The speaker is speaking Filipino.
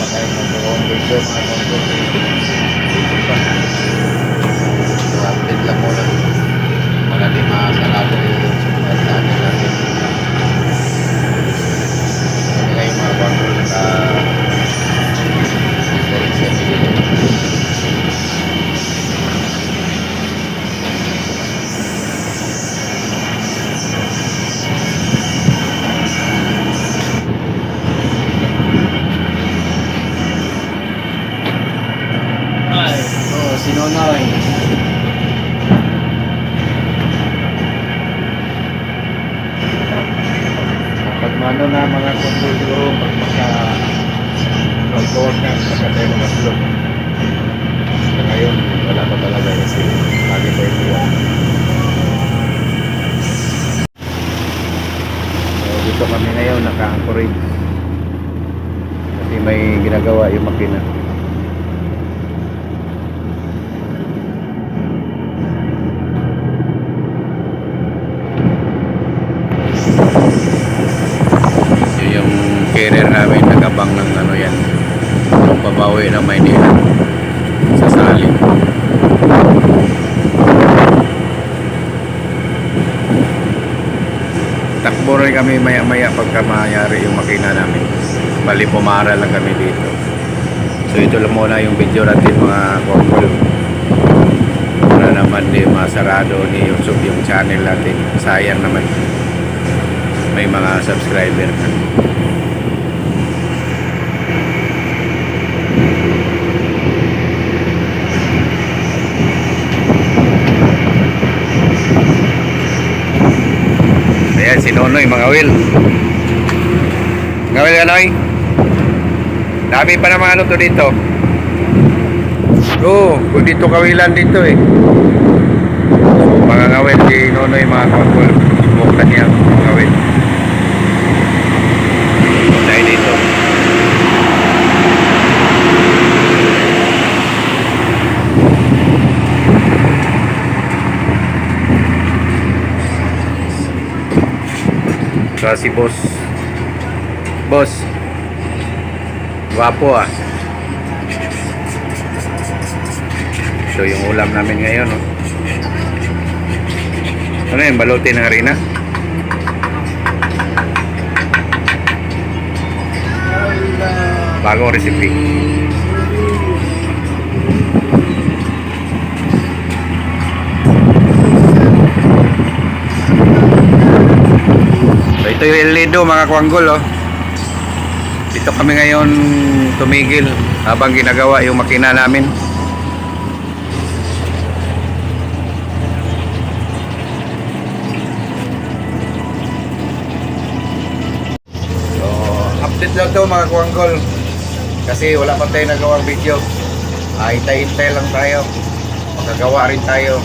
pa tayo magkakawang video mga konggol. Si Nonoy. Kapag mano na mga pag maka mag-work na, pagka tayo mga slot. Sa ngayon, wala pa talaga kasi lagi tayo iwan. So, dito kami ngayon, naka-anchorage. Kasi may ginagawa yung makina. Namin nagabang ng ano yan. Yung pabawi ng Maynila. Sa Salim takbo rin kami maya maya pagka mayari yung makina namin. Bali pumara lang kami dito. So ito lang muna yung video natin mga kokol para naman di masarado ni YouTube yung channel natin. Sayang naman. May mga subscriber na. Ayan si Nonoy mga will. Mga will Nonoy. Dami pa naman ano to dito. Oo, oh, dito kawilan dito eh. Mga ngawil si Nonoy mga kakul. Buktan niya mga ngawil. Dahil dito. Saka si boss. Boss. Gwapo ah. So yung ulam namin ngayon oh. Ano yung balote ng harina? Bagong recipe. Ito yung El Nido mga kwanggol oh. Dito kami ngayon tumigil habang ginagawa yung makina namin. So, update lang to mga kwanggol. Kasi wala pa tayo nagawang video. Ah, hintay-hintay lang tayo. Makagawa rin tayo.